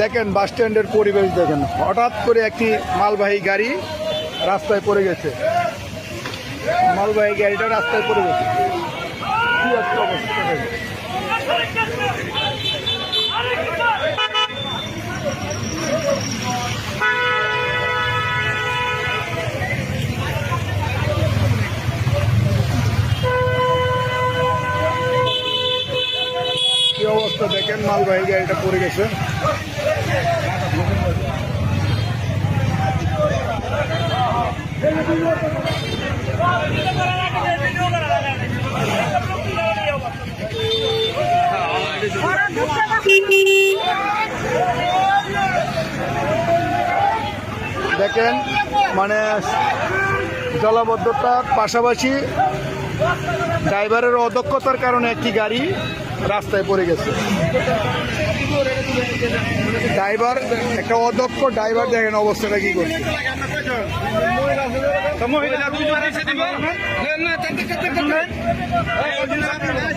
দেখেন বাস স্ট্যান্ডের পরিবেশ দেখেন। হঠাৎ করে একটি মালবাহী গাড়ি রাস্তায় পড়ে গেছে। মালবাহী গাড়িটা রাস্তায় পড়ে গেছে। কি। অবস্থা দেখেন? মালবাহী গাড়িটা পড়ে গেছে। দেখেন মানে জলাবদ্ধতার পাশাপাশি ড্রাইভারের অদক্ষতার কারণে একটি গাড়ি রাস্তায় পড়ে গেছে। ড্রাইভার একটা অদক্ষ ড্রাইভার দেখেন অবস্থাটা কি করছে না